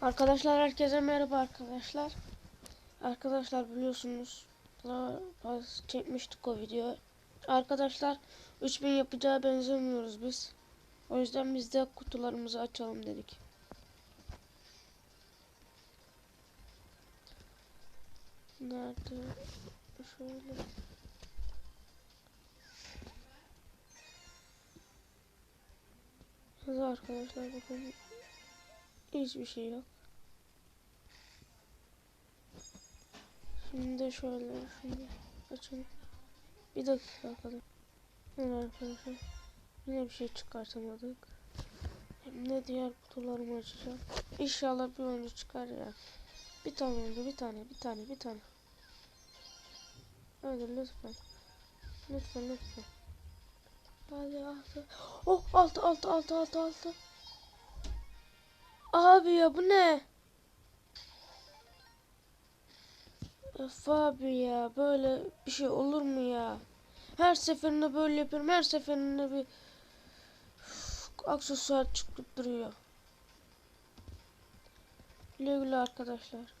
Arkadaşlar herkese merhaba arkadaşlar. Arkadaşlar biliyorsunuz çekmiştik o videoyu. Arkadaşlar 3000 yapacağı benzemiyoruz biz. O yüzden biz de kutularımızı açalım dedik. Nerede? Şöyle. Hadi arkadaşlar bakın. Hiçbir şey yok. Şimdi şöyle şimdi açalım. Bir dakika kadar. Evet arkadaşlar. Yine bir şey çıkartamadık. Hem de diğer kutularımı açacağım. İnşallah bir oyuncu çıkar ya. Bir tane oyuncu bir tane bir tane bir tane. Hadi lütfen. Lütfen lütfen. Hadi altı. Oh altı altı altı altı altı. Abi ya bu ne? Öf abi ya böyle bir şey olur mu ya? Her seferinde böyle yapıyorum. Her seferinde bir Üf, aksesuar çıkıp duruyor. Güle güle arkadaşlar.